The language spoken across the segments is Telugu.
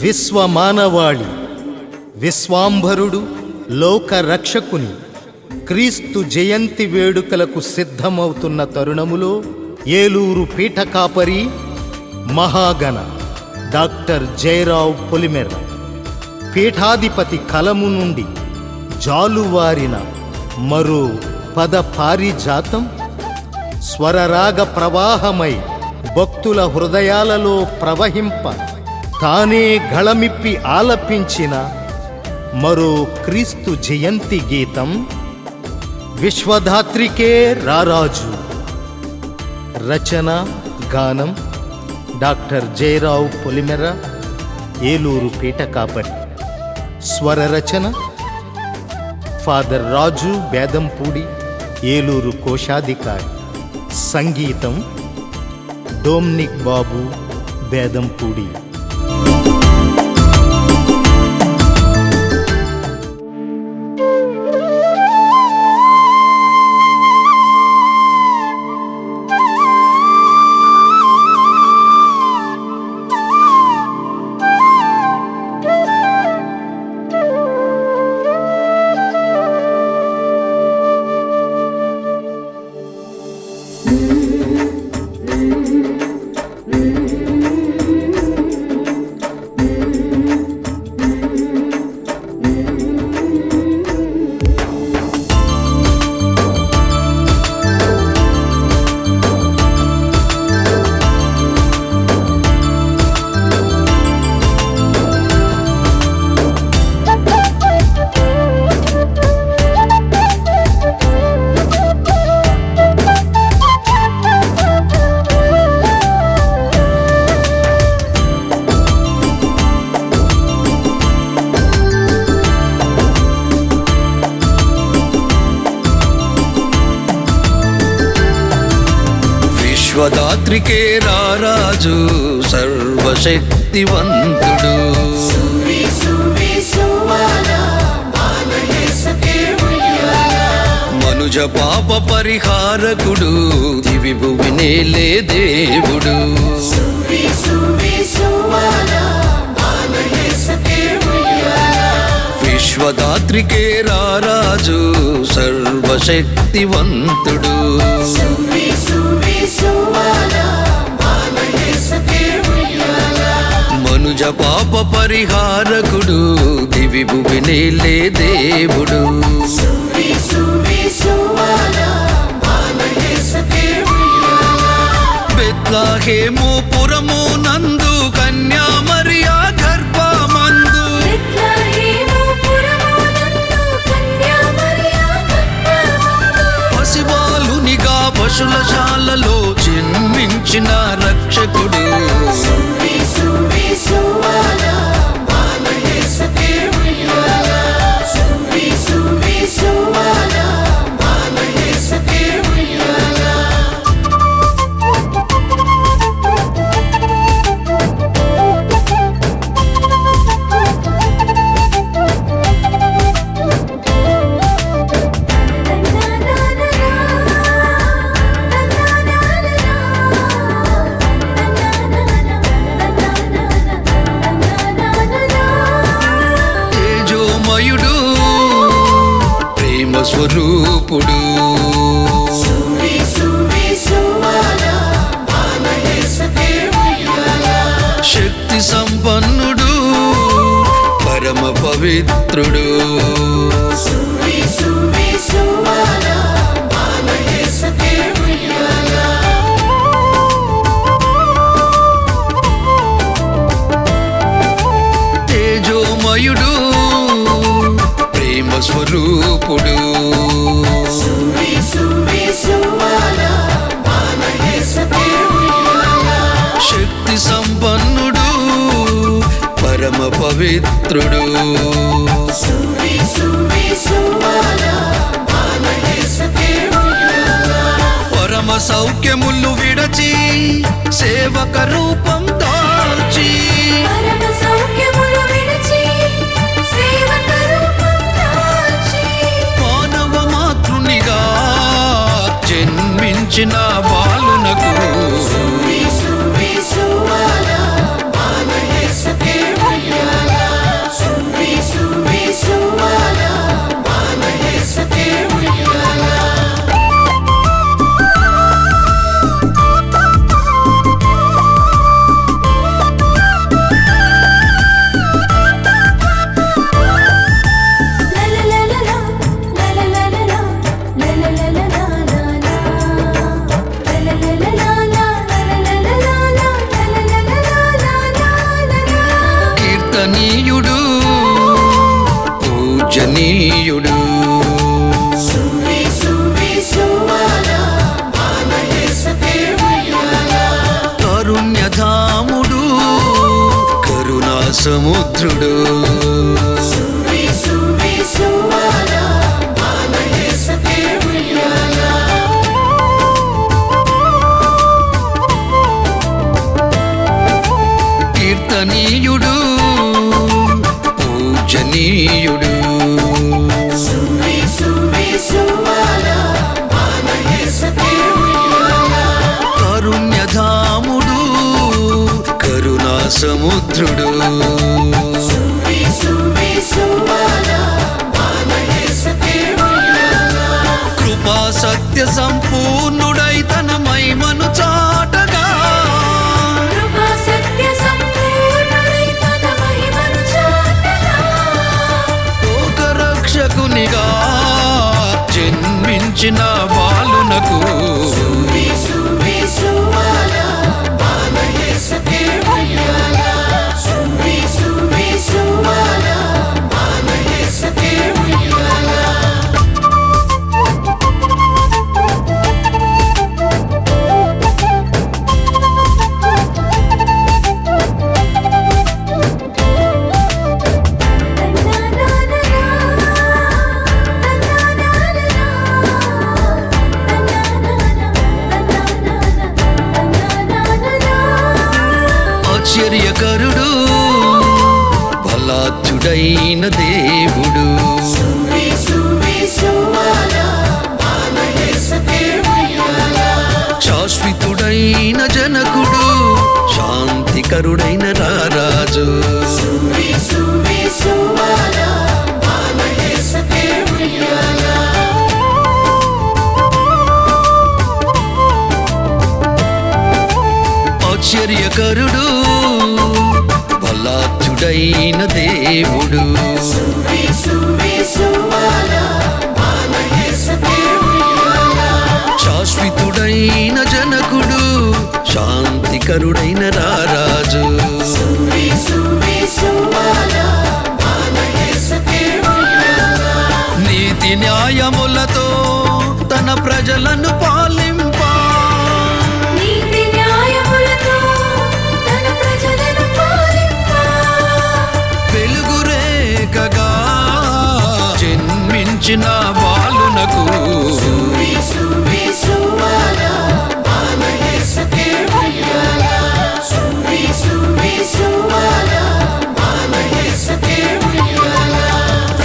విశ్వమానవాళి విశ్వాంభరుడు లోక రక్షకుని క్రీస్తు జయంతి వేడుకలకు సిద్ధమవుతున్న తరుణములో ఏలూరు పీఠకాపరి మహాగణ డాక్టర్ జయరావు పొలిమెర్ర పీఠాధిపతి కలము నుండి జాలువారిన మరో పద పారిజాతం స్వరరాగ ప్రవాహమై భక్తుల హృదయాలలో ప్రవహింప తానే గళమిప్పి ఆలపించిన మరో క్రీస్తు జయంతి గీతం విశ్వధాత్రికే రారాజు. రచన గానం డాక్టర్ జయరావు పొలిమెర ఏలూరు పీట స్వర రచన ఫాదర్ రాజు బేదంపూడి ఏలూరు కోశాధికారి. సంగీతం డోమ్నిక్ బాబు బేదంపూడి. విశ్వదాత్రికే రారాజు సర్వశక్తివంతుడు. మనుజ పాప పరిహారకుడు దివి భువినేలే దేవుడు. విశ్వదాత్రికే రారాజు సర్వశక్తివంతుడు. మనుజ పాప పరిహారకుడు దివి భువినేలే దేవుడు. బెత్లాహేము పురము పసిబాలునిగా పశులశాలలో జన్మించిన రక్షకుడు. తేజోమయుడు స్వరూపుడు. శక్తి సంపన్నుడు పరమ పవిత్రుడు. పవిత్రుడు. పరమ సౌఖ్యములు విడచి సేవక రూపం కీర్తనీయుడు పూజనీయుడు. కరుణ్యధాముడు కరుణా సముద్రుడు కీర్తనీయుడు పూజనీయుడు. కారుణ్యధాముడు కరుణా సముద్రుడు కృపా సత్య సంపూర్ణుడై వచ్చిన బాలునకు బలాత్యుడైన దేవుడు. శాశ్వతుడైన జనకుడు శాంతికరుడైన రారాజు. ఆశ్చర్యకరుడు బలాత్యుడైన దేవుడు. శాశ్వతుడైన జనకుడు శాంతికరుడైన రారాజు. నీతి న్యాయములతో తన ప్రజలను పాలిం జన్మించిన బాలునకు.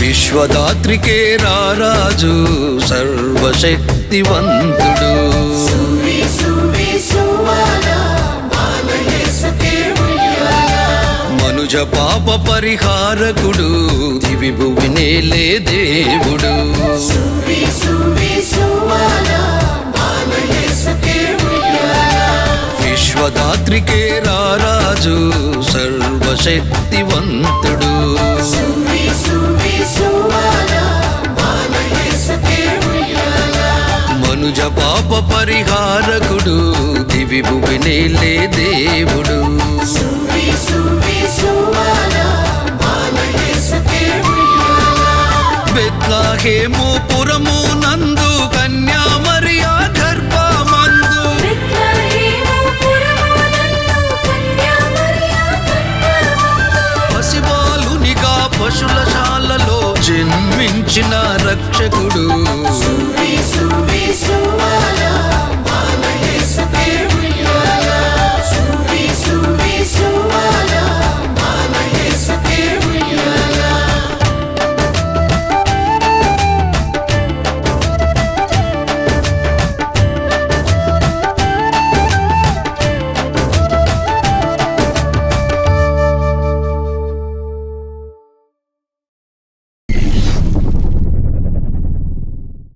విశ్వదాత్రికే రారాజు సర్వశక్తివంతుడు. సువి సువి సువాలా మనుజ పాప పరిహారకుడు దివి భువినేలే దేవుడు. విశ్వదాత్రికే రారాజు సర్వశక్తివంతుడు. మనుజ పాప పరిహారకుడు దివి భువినేలే దేవుడు. బెత్లహేముపురము నందు కన్యామరియా గర్భమందు. పసిబాలునిగా పశులశాలలో జన్మించిన రక్షకుడు.